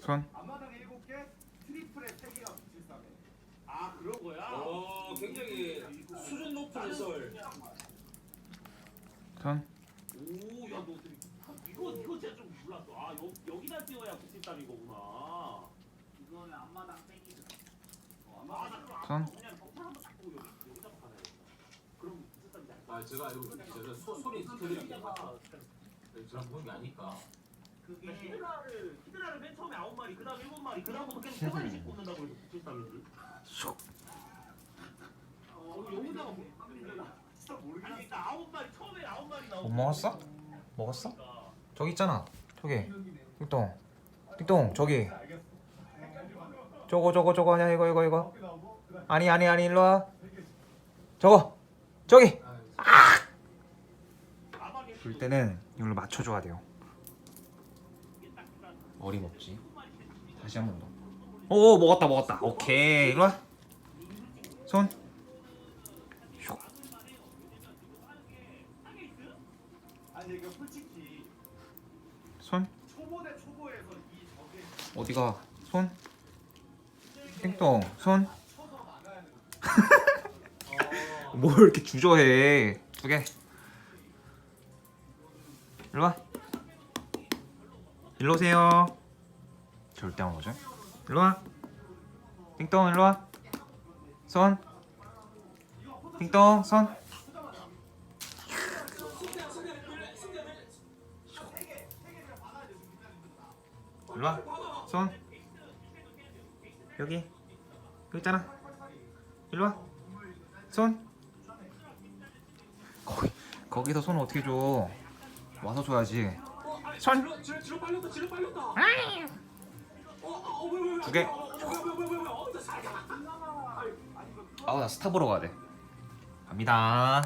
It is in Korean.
손. 앞마당에 7개, 트리플에 3개가 93에. 아 그런 거야? 어 굉장히 수준 높은 해설. 손. 오야 너 어떻게 이거 이거 진짜 좀 몰랐어. 아 여, 여기다 띄워야 93인 거구나. 이거는 앞마당 땡기죠. 어, 아마 아, 손. 그냥 덕분 한번 닦고 여기 여기다 박아야 그럼 93이 안아 제가 알고 제가 소, 소리 들려드릴게요. 제가 보는 게 아니까. 그게 그러니 히드라를 맨 처음에 아홉 마리, 그다음 일곱 마리, 그다음부터 계속 세 마리씩 꽂는다고 해서 93이지. 슉. 어 여기다가 뭐? 진짜 모르겠어. 아니 아홉 마리 처음에 아홉 마리 나오고. 못 먹었어? 먹었어? 그러니까. 저기 있잖아. 저기. 띵동. 띵동 저기. 저거 저거 저거 아니야 이거 이거 이거. 아니 아니 아니 일로 와. 저거. 저기. 가방에 볼 때는 이걸로 맞춰줘야 돼요. 어림없지. 다시 한 번 더. 오 먹었다 먹었다. 오케이 일로 와. 손. 손. 어디가? 손. 띵동. 손. 뭘 이렇게 주저해? 두 개. 일로 와. 일로 오세요. 절대 안 오죠? 일로 와. 띵동 일로 와. 손. 띵동 손. 일로 와. 손. 여기. 여기 있잖아. 일로 와. 손. 거기 거기서 손 어떻게 줘? 와서 줘야지. 손. 질러 질러 질러 빨렸다 질러 빨렸다. 두 개. 아우 나 스타 보러 가야 돼. 갑니다.